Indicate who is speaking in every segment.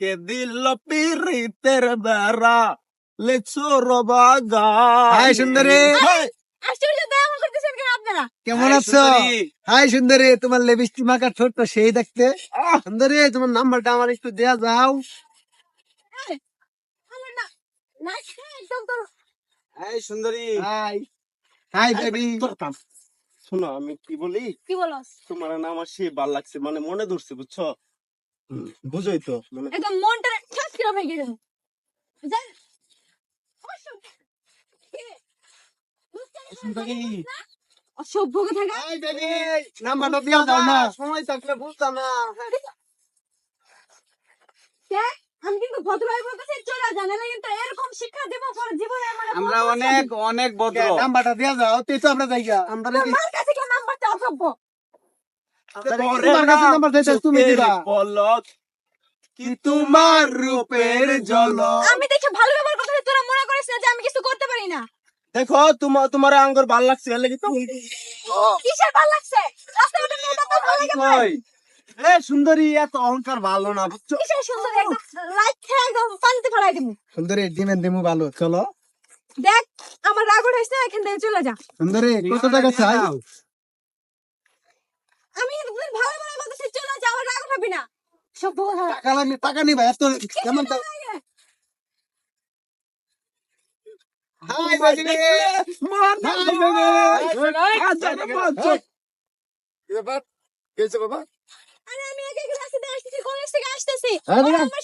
Speaker 1: কে দিল পিরিতের বেড়া lecho রবাগা
Speaker 2: high সুন্দরী কেমন আছো? হাই সুন্দরী তোমার লিপস্টিক মাখা ঠোঁট সেই দেখতে। সুন্দরী তোমার নাম্বারটা আমার একটু দেয়া যাও।
Speaker 3: আমার না না একদম তো
Speaker 1: এই সুন্দরী
Speaker 2: হাই হাই বেবি
Speaker 1: শোনো আমি কি বলি?
Speaker 3: কি বলো?
Speaker 1: তোমার না আমার সে ভালো লাগছে মানে মনে ধরছে বুঝছ? বুঝোই তো মানে
Speaker 3: একদম মনটা ঠাস করে ভেঙে গেল। জান অসভ্য। কে? বুঝতে পারছিস না?
Speaker 1: সুন্দরী
Speaker 3: অসভ্য কথা গা
Speaker 2: হাই বেবি নাম্বারটা দেয়া দাও না। সময় থাকলে বুঝতাম না।
Speaker 3: কে? আমি কিন্তু ভদ্রভাবে বলতেছি চলে জানে না কিন্তু এরকম শিক্ষা দেব পরে জীবনে আমার
Speaker 1: আমরা অনেক অনেক ভদ্র।
Speaker 2: নাম্বারটা দেয়া যাও তুই তো আমরা যাইগা। আমরা
Speaker 3: কাছে কি নাম্বারটা অসভ্য
Speaker 2: তোমার কাছে নাম্বার দিতে তুমি দিবা।
Speaker 1: পলক কি তোমার রূপের ঝলক
Speaker 3: আমি দেখে ভালো ব্যবহার করতেছি তোরা মনে করিস না যে আমি কিছু করতে পারি না।
Speaker 1: দেখো তোমার তোমার আঙ্গুর ভালো লাগছে এর লাগি তো?
Speaker 3: কিসের ভালো লাগছে? রাস্তাঘাটে মেয়েটা তো ভালো লাগে
Speaker 1: এ সুন্দরী এত অহংকার ভালো না বুঝছ?
Speaker 3: কিসের সুন্দর? একদম লাইট খেয়ে একদম পানিতে ফেলাই দিব
Speaker 2: সুন্দরী ডিমের দিমু ভালো চলো।
Speaker 3: দেখ আমার রাগ উঠেছে না এখান থেকে চলে যা।
Speaker 2: সুন্দরী কত টাকা চাই?
Speaker 3: আমি ভালো ভালো বলতেছি চলে যা রাগ উঠাবি না। সভ্য কথা
Speaker 2: টাকা লাগবে টাকা নিবা এত কেমন হাই বেবি
Speaker 1: মার
Speaker 2: হাই বেবি
Speaker 1: বাবা?
Speaker 3: আরে আমি একা একা রাস্তাতে আসতেছি কলেজ থেকে আসতেছি।
Speaker 2: হ্যাঁ, দিগা।
Speaker 3: আমার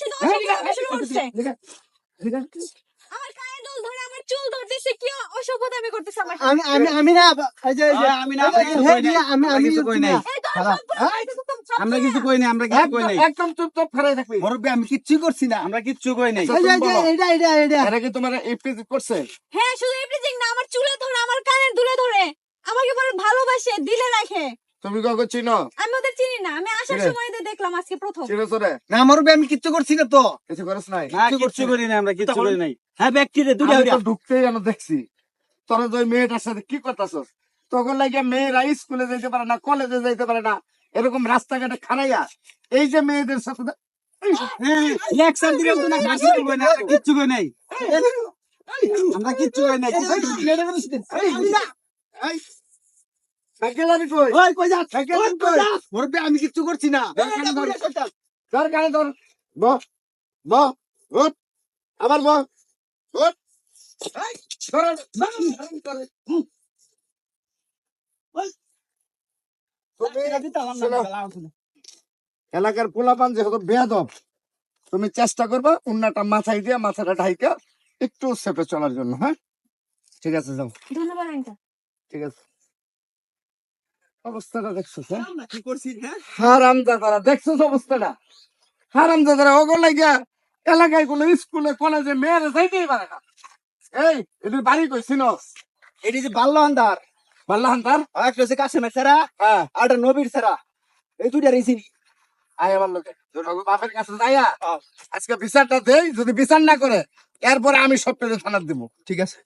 Speaker 3: আমার কানে দুল ধরে আমার চুল ধরতেছে কি অসভ্যতা আমি করতেছি আমার
Speaker 2: আমি আমি আমি না এই যে
Speaker 1: আমি না,
Speaker 2: হ্যাঁ। আমি আমি
Speaker 1: আমরা কিছু কই নাই।
Speaker 3: সব
Speaker 1: আমরা কিছু কই নাই আমরা কিছু কই নাই।
Speaker 2: একদম চুপচাপ খারাই থাকবি। মুরব্বি আমি কিচ্ছু করছি না
Speaker 1: আমরা কিচ্ছু কই নাই।
Speaker 2: যে, যে, এইটা এইটা
Speaker 1: এরা কি তোমার করছে?
Speaker 3: হ্যাঁ শুধু এভরিথিং না আমার চুলে ধরে আমার দুলে ধরে। আমাকে পরে ভালোবাসে দিলে রাখে।
Speaker 4: তুমি কখন চিনো?
Speaker 3: আমি ওদের চিনি না আমি আসার সময় এদের দেখলাম আজকে প্রথম।
Speaker 4: চিনো তোরে?
Speaker 2: না মুরব্বি আমি কিচ্ছু করছি না তো।
Speaker 4: কিছু করিস নাই?
Speaker 1: না কিচ্ছু করি নাই আমরা কিচ্ছু করি নাই। হ্যাঁ ব্যক্তি রে দুটা
Speaker 4: ঢুকতেই আমি দেখছি। তোরা ওই মেয়েটার সাথে কি করতেছস? তখন লাগে মেয়েরা স্কুলে যেতে পারে না কলেজে যেতে পারে না। এরকম রাস্তাঘাটে খারাইয়া এই যে মেয়েদের সাথে
Speaker 1: কিচ্ছু নাই। আমরা কিচ্ছু নাই
Speaker 2: আমি কিচ্ছু করছি না।
Speaker 4: ধর কানে ধর আবার ব উঠ এই, ধর, ধর, ধর, ধর। তুমি এলাকার পোলাপান যেহেতু বেয়াদব তুমি চেষ্টা করবা উন্নাটা মাথায় দিয়ে মাথাটা ঢাইকা একটু সেপে চলার জন্য হ্যাঁ? ঠিক আছে যাও।
Speaker 3: ধন্যবাদ
Speaker 4: ঠিক আছে। অবস্থাটা দেখছ হ্যাঁ?
Speaker 1: হ্যাঁ?
Speaker 4: হারাম দাদারা দেখছ অবস্থাটা? হারাম দাদারা ওগো লাগিয়া এলাকায় কোনো স্কুলে কলেজে মেয়েরা যাইতেই পারে না। এই এদের বাড়ি কই চিনস
Speaker 2: এটি যে বাল্য আন্দার
Speaker 4: পাল্লা হান্তার?
Speaker 2: আর একটা হচ্ছে কাশেমের ছাড়া
Speaker 4: হ্যাঁ।
Speaker 2: আর একটা নবীর ছাড়া। এই দুইটা রেসি
Speaker 4: আয় আমার লোকে। তোর বাপের কাছে যাইয়া আজকে বিচারটা দেই যদি বিচার না করে এরপরে আমি সব পেজে থানার দিব।
Speaker 2: ঠিক আছে।